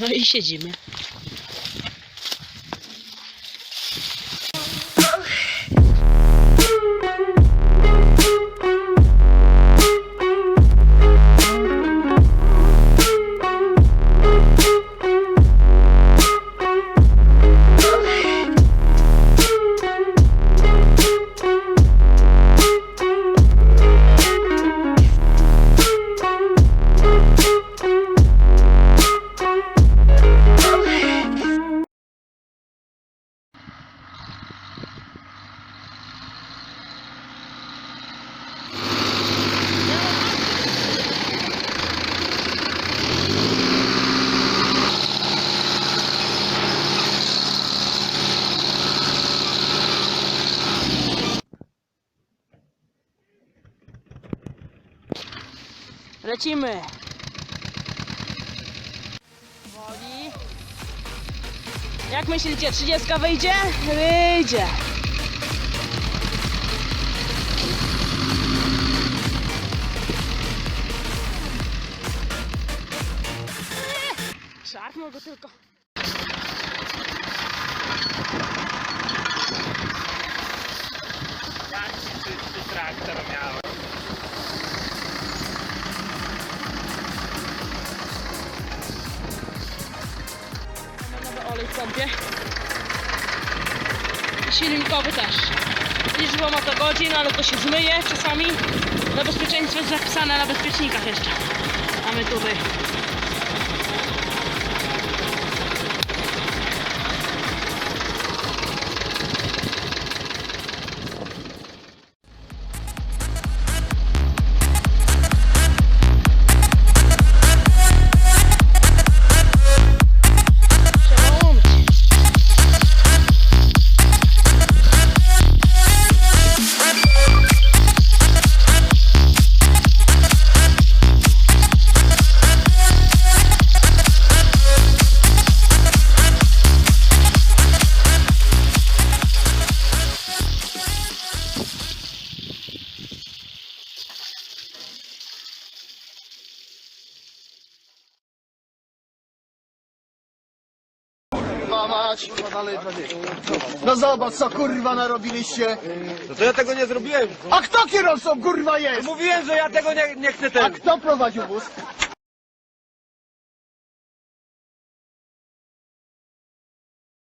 No i siedzimy. Lecimy. Woli. Jak myślicie, 30 wyjdzie? Wyjdzie. Szarpnął go tylko. Jaki czysty traktor miałem. Olej w pompie. Silnikowy też. Liczba motogodzin, ale to się zmyje czasami. Na bezpieczeństwo jest zapisane na bezpiecznikach jeszcze. Mamy tutaj. No zobacz co kurwa narobiliście. No to ja tego nie zrobiłem. A kto kierowcą kurwa jest? Mówiłem, że ja tego nie, nie chcę A ten. kto prowadził wóz?